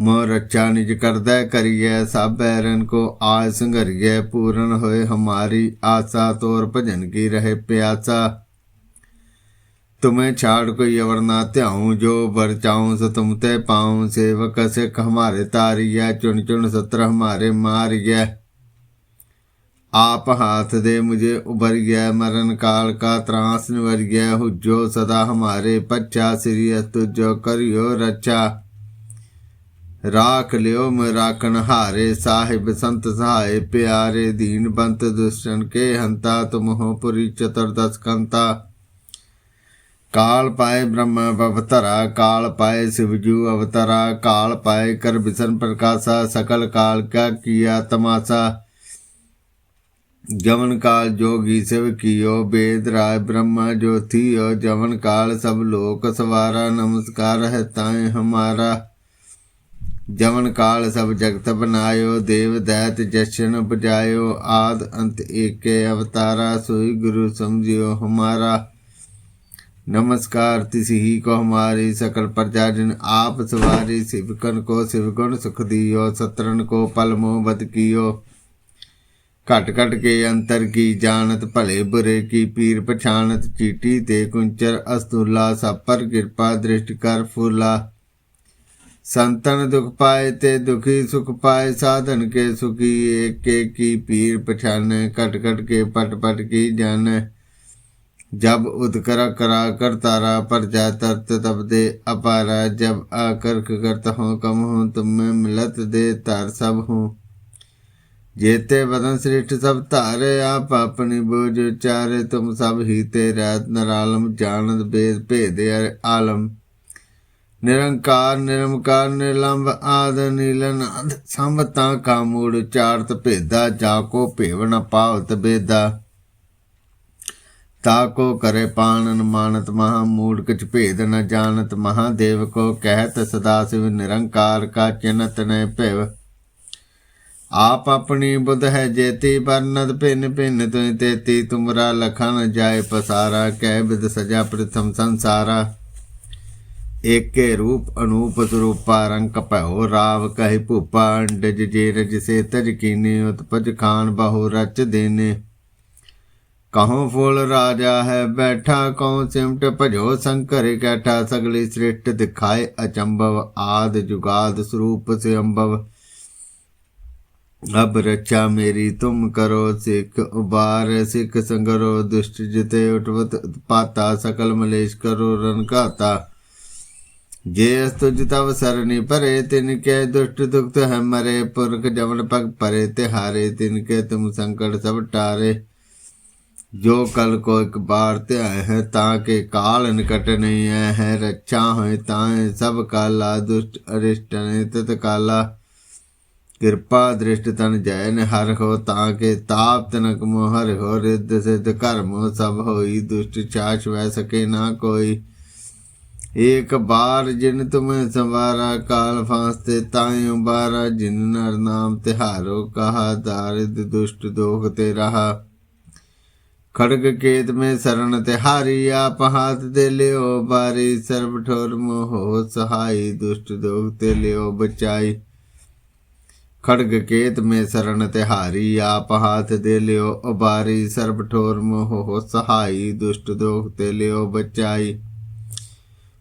ਮੋ ਰੱਛਾ ਨਿਜ ਕਰਦਾ ਕਰੀਐ ਸਭ ਬੈਰਨ ਕੋ ਆਜ ਸੰਘਰੀਐ ਪੂਰਨ ਹੋਏ ਹਮਾਰੀ ਆਸਾ ਤੋਰ ਭਜਨ ਕੀ ਰਹੇ ਪਿਆਸਾ तुम्हें छाड़ कोई अवर ना त्याऊं जो बर चाऊं सो तुम ते पाऊं सेवक सिख हमारे तारिया चुन चुन सत्र हमारे मारिया आप हाथ दे मुझे उभर गया मरण काल का त्रास निवर गया हुजो सदा हमारे पच्छा श्री तुझो करियो रक्षा राख लियो राखण हारे, साहिब संत सहाय, प्यारे दीन बंत दुष्टन के हंता, तुम हो पुरी चतुर्दश कंता। काल पाए ब्रह्म अवतरा, काल पाए शिवजू अवतरा, काल पाए कर विषण प्रकाशा, सकल काल का किया तमाशा। जवन काल जोगी शिव कियो वेद राय ब्रह्म ज्योति जवन काल सब लोक सवारा, नमस्कार है ताए हमारा। जवन काल सब जगत बनायो देव दैत जशन बजायो आद अंत एके अवतारा सोई गुरु समझियो हमारा नमस्कार तिस ही को हमारी सकल प्रजाजन आप सवारी शिवकन को शिवगुण सुख दियो सत्रन को पल मोह बद कियो घट घट के अंतर की जानत भले बुरे की पीर पछानत चीटी ते कुंचर अस्तुला सब पर कृपा दृष्टि कर फूला संतन दुख पाए ते दुखी सुख पाए साधन के सुखी एक के की पीर पछाने कट कट के पट पट की जाने जब उदकरा करा कर तारा पर जा तरत तब दे अपारा जब आकर करत हूँ कम हूँ तुम में मिलत दे तार सब हूँ जेते बदन श्रेष्ठ सब तारे आप अपनी बोझ उचारे तुम सब ही ते रात नरालम जानत भेद भेद आलम ਨਿਰੰਕਾਰ, ਨਿਰਮਕਾਰ ਨਿਰਲੰਭ ਆਦ, ਨੀਲਨ ਸਮ ਤਾਂ ਕਾ ਮੂੜ ਚਾਰਤ ਭੇਦਾ, ਜਾ ਕੋ ਭੇਵ ਨ ਪਾਵਤ ਬੇਦਾ। ਤਾ ਕੋ ਕਰੇ ਪਾਣਨ ਮਾਨਤ ਮਹਾ ਮੂੜ ਕਿਛ ਭੇਦ ਨ ਜਾਣਤ, ਮਹਾਦੇਵ ਕੋ ਕਹਿਤ ਸਦਾ ਸਿਵ ਨਿਰੰਕਾਰ ਕਾ ਚਿਨਤ ਨੇ ਭਿਵ। ਆਪ ਆਪਣੀ ਬੁੱਧ ਹੈ ਜੇਤੀ ਬਰਨਦ ਭਿੰਨ ਭਿੰਨ ਤੁਇ ਤੇਤੀ, ਤੁਮਰਾ ਲਖਨ ਜਾਏ ਪਸਾਰਾ, ਕਹਿ ਬਿਦ ਸਜਾ ਪ੍ਰਥਮ ਸੰਸਾਰਾ। ਏਕੇ ਰੂਪ ਅਨੂਪ ਸਰੂਪਾ ਰੰਗ ਭੈਓ ਰਾਵ ਕਹਿ ਭੂਪਾ, ਅੰਡਜ ਜੇ ਰਜ ਸੇ ਤਜ ਕੀਨੇ, ਉਤਪਜ ਖਾਨ ਬਹੁ ਰਚ ਦੇਨੇ। ਕਹੋ ਫੁਲ ਰਾਜਾ ਹੈ ਬੈਠਾ ਕਉ ਸਿਮਟ ਭਜੋ ਸੰਕਰ ਕੈਠਾ, ਸਗਲੀ ਸ੍ਰਿਸ਼ਟ ਦਿਖਾਏ ਅਚੰਭਵ, ਆਦ ਜੁਗਾਦ ਸਰੂਪ ਸੇ ਅੰਭਵ। ਅਬ ਰਚਾ ਮੇਰੀ, ਤੁਮ ਕਰੋ ਸਿੱਖ, ਉਬਾਰ ਸਿੱਖ ਸੰਗਰੋ, ਦੁਸ਼ਟ ਜਿਤੇ ਉਟਵਤ ਪਾਤਾ ਸਕਲ ਮਲੇਸ਼ ਕਰੋ ਰਨਕਾਤਾ ਜੇ ਤੁਜ ਤਵ ਸਰਨੀ ਪਰੇ ਤਿਨ ਕੈ ਦੁਸ਼ਟ ਦੁਖਤ ਹੈ ਮਰੇ। ਪੁਰਖ ਜਮਨ ਪਗ ਪਰੇ ਤੇ ਹਾਰੇ ਤਿਨ ਕੈ ਤੁਮ ਸੰਕਟ ਸਭ ਟਾਰੇ। ਜੋ ਕਲ ਕੋ ਇੱਕ ਬਾਰ ਧਿਆਇ ਹੈ, ਤਾਂ ਕਿ ਕਾਲ ਨਿਕਟ ਨਹੀਂ ਹੈ ਹੈ। ਰੱਛਾ ਹੋਏ ਤਾਂ ਸਭ ਕਾਲਾ, ਦੁਸ਼ਟ ਅਰਿਸ਼ਟ ਨੇ ਤਤ ਕਾਲਾ। ਕਿਰਪਾ ਦ੍ਰਿਸ਼ਟ ਤਨ ਜੈਨ ਹਰ ਹੋ, ਤਾਂ ਕਿ ਤਾਪ ਤਨਕ ਮੋਹਰ ਹੋ। ਰਿੱਧ ਸਿਧ ਕਰਮ ਸਭ ਹੋਈ, ਦੁਸ਼ਟ ਚਾਚ ਵੈ ਸਕੇ ਨਾ ਕੋਈ। एक बार जिन तुम्हें संवारा काल फांसते तायु बारा जिन नर नाम तिहारो कहा दारिद दुष्ट दोख ते रहा खड़ग केत में शरण तिहारी आप हाथ दे लियो बारी सर्व ठोर मोह सहाई दुष्ट दोख ते लियो बचाई खड़ग केत में शरण तिहारी आप हाथ दे लियो उबारी सर्ब ठोर मोह हो सहाई दुष्ट दोख ते लियो बचाई